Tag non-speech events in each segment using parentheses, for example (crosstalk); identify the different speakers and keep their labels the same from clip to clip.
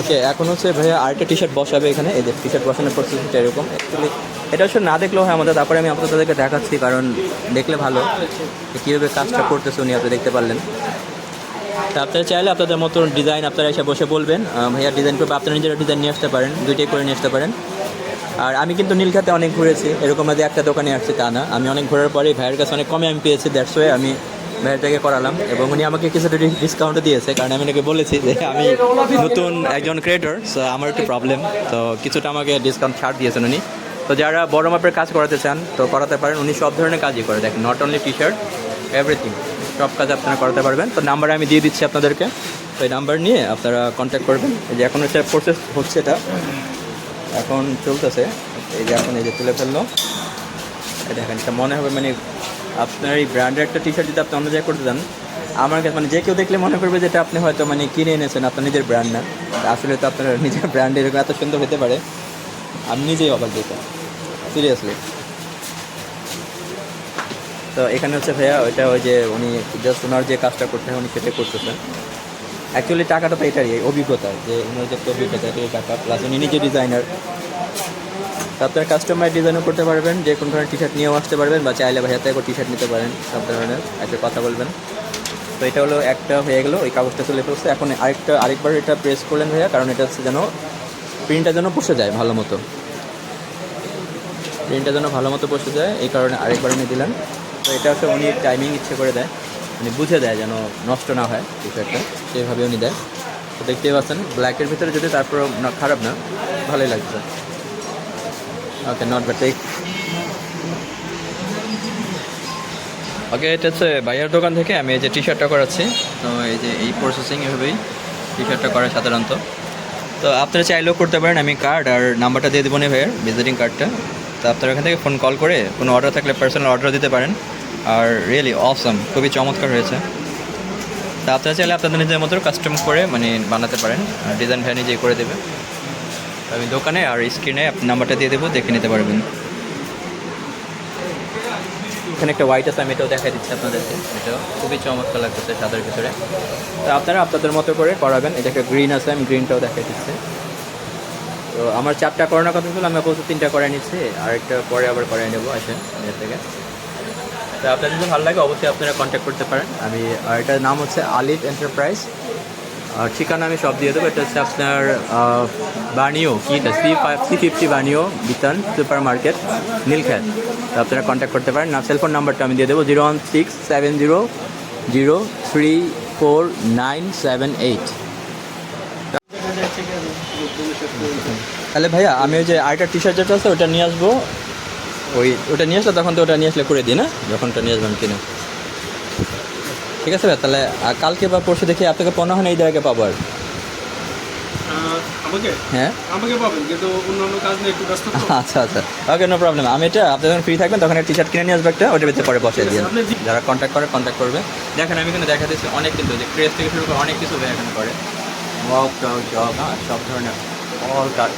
Speaker 1: ওকে, এখন হচ্ছে ভাইয়া আরেকটা টি শার্ট বসাবে এখানে। যে টি শার্ট বসানোর প্রসেসটা এরকম। অ্যাকচুয়ালি এটা আসলে না দেখলেও হয় আমাদের, তারপরে আমি আপনাদেরকে দেখাচ্ছি, কারণ দেখলে ভালো। কীভাবে কাজটা করতেছে উনি আপনি দেখতে পারলেন। তা আপনারা চাইলে আপনাদের মতো ডিজাইন আপনারা এসে বসে বলবেন। ভাইয়া ডিজাইন করবে, আপনারা নিজেরা ডিজাইন নিয়ে আসতে পারেন, দুইটাই করে নিয়ে আসতে পারেন। আর আমি কিন্তু নীলখাতে অনেক ঘুরেছি, এরকম যে একটা দোকানে আসছি তা না। আমি অনেক ঘোরার পরে ভাইয়ের কাছে অনেক কমে আমি পেয়েছি দ্যাটস ওয়ে আমি থেকে করালাম এবং উনি আমাকে কিছুটা ডিসকাউন্টও দিয়েছে। কারণ আমি ওনাকে বলেছি যে আমি নতুন একজন ক্রিয়েটর সো আমার একটু প্রবলেম তো কিছুটা আমাকে ডিসকাউন্ট ছাড় দিয়েছেন উনি। তো যারা বড় মাপের কাজ করাতে চান, তো করাতে পারেন। উনি সব ধরনের কাজই করে দেখেন। Not only T shirt everything সব কাজ আপনারা করাতে পারবেন। তো নাম্বার আমি দিয়ে দিচ্ছি আপনাদেরকে। তো এই নাম্বার নিয়ে আপনারা কন্ট্যাক্ট করবেন। এই যে এখন হচ্ছে প্রসেস হচ্ছে এটা। এখন চলতেছে। এই যে এখন এই যে তুলে ফেলল। দেখেন, এটা মনে হবে মানে আপনার এই ব্র্যান্ডের একটা টি শার্ট যদি আপনি অন্য জায়গায় করতে চান আমার কাছে মানে যে কেউ দেখলে মনে করবে যেটা আপনি হয়তো মানে কিনে এনেছেন, আপনার নিজের ব্র্যান্ড না। আসলে তো আপনার (laughs) নিজের ব্র্যান্ড এরকম এত সুন্দর হতে পারে। আমি নিজেই অবাক দিতাম সিরিয়াসলি তো এখানে হচ্ছে ভাইয়া, ওইটা ওই যে উনি জাস্ট ওনার যে কাজটা করতে হয়, উনি সেটাই করতেছেন অ্যাকচুয়ালি টাকাটা তো এটারই, অভিজ্ঞতা, যে ওনার যে অভিজ্ঞতা টাকা প্লাস উনি নিজে ডিজাইনার আপনার কাস্টমার ডিজাইনও করতে পারবেন, যে কোনো ধরনের টি শার্ট নিয়েও আসতে পারবেন বা চাইলে ভাইয়া থেকে টি শার্ট নিতে পারেন, সব ধরনের, একটা কথা বলবেন। তো এটা হলো একটা হয়ে গেলো ওই কাগজটা চলে ফেলছে এখন আরেকটা, আরেকবার এটা প্রেস করলেন ভাইয়া, কারণ এটা হচ্ছে যেন প্রিন্টটা যেন বসে যায় ভালো মতো। প্রিন্টটা যেন ভালো মতো বসে যায়, এই কারণে আরেকবার উনি দিলেন। তো এটা হচ্ছে উনি টাইমিং ইচ্ছে করে দেয় মানে বুঝে দেয় যেন নষ্ট না হয় টি শার্টটা সেইভাবে উনি দেয়। তো দেখতেই পাচ্ছেন ব্ল্যাকের ভিতরে যদি তারপর খারাপ না, ভালোই লাগছে। ওকে নট ব্যাড ওকে এটা হচ্ছে বাইরের দোকান থেকে আমি এই যে টি শার্টটা করাচ্ছি। তো এই যে এই প্রসেসিং এভাবেই টি শার্টটা করে সাধারণত। তো আপনারা চাইলেও করতে পারেন, আমি কার্ড আর নাম্বারটা দিয়ে দেবো নি ভাইয়ের ভিজিটিং কার্ডটা তো আপনারা এখান থেকে ফোন কল করে কোনো অর্ডার থাকলে পার্সোনাল অর্ডার দিতে পারেন। আর রিয়েলি অসম খুবই চমৎকার হয়েছে। তা আপনারা চাইলে আপনাদের নিজের মতো কাস্টম করে মানে বানাতে পারেন। আর ডিজাইন ভাই নিজেই করে দেবে। আমি দোকানে আর স্ক্রিনে নাম্বারটা দিয়ে দেবো, দেখে নিতে পারবেন। এখানে একটা হোয়াইট আছে আমি এটাও দেখা দিচ্ছি আপনাদেরকে। এটাও খুবই চমৎকার লাগতেছে সাদার ভিতরে। তো আপনারা আপনাদের মতো করে করাবেন। এটা একটা গ্রিন আছে, আমি গ্রিনটাও দেখা দিচ্ছি। তো আমার চারটা করোনা কথা ছিল, আমি আপাতত তিনটা করে নিচ্ছি। আর একটা পরে আবার করে নেব আসে এর থেকে। তো আপনাদের যদি ভালো লাগে, অবশ্যই আপনারা কন্ট্যাক্ট করতে পারেন। আমি, আর এটার নাম হচ্ছে আলিফ এন্টারপ্রাইজ ঠিকানা আমি সব দিয়ে দেবো। এটা হচ্ছে আপনার বানিও, কি এটা? সি ফাইভ সি ফিফটি বানিও, বিতান সুপার মার্কেট নীলখ্যাত তো আপনারা কন্ট্যাক্ট করতে পারেন। না সেলফোন নাম্বারটা আমি দিয়ে দেবো, zero one six seven zero zero three four nine seven eight. তাহলে ভাইয়া, আমি ওই যে আরেকটা টি শার্ট যেটা আছে, ওটা নিয়ে আসব। ওই, ওটা নিয়ে আসলে তখন তো ওটা নিয়ে আসলে করে দিই না? যখন ওটা নিয়ে আসবেন কিনে। ঠিক আছে ভাই তাহলে কালকে বা পরশু দেখি আপনাকে পনেরো হয় এই জায়গায় পাবো আর।
Speaker 2: আমাকে?
Speaker 1: হ্যাঁ?
Speaker 2: আমাকে পাবেন কিন্তু অন্যান্য কাজ নিয়ে একটু ব্যস্ত
Speaker 1: আচ্ছা আচ্ছা। ওকে নো প্রবলেম আমি এটা আপনি যখন ফ্রি থাকবেন তখন টি শার্ট কিনে নিয়ে আসবে একটা ভিতরে পরে বসে দিয়ে। যারা কন্ট্যাক্ট করে কন্ট্যাক্ট করবে। দেখেন আমি এখানে দেখা দিচ্ছি অনেক কিন্তু যে ক্রেস থেকে শুরু করে অনেক কিছু এখানে করে। ওয়াক টক জব হ্যাঁ সব ধরনের অল কাজ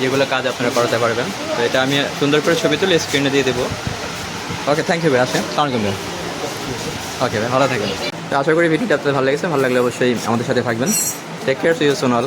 Speaker 1: যেগুলো কাজ আপনারা করাতে পারবেন। তো এটা আমি সুন্দর করে ছবি তুলে স্ক্রিনে দিয়ে দেবো। ওকে থ্যাংক ইউ ভাই আসেন। ওকে ভাই, ভালো থাকবেন। আশা করি ভিডিওটা আপনাদের ভালো লেগেছে। ভালো লাগলে অবশ্যই আমাদের সাথে থাকবেন। Take care Sonal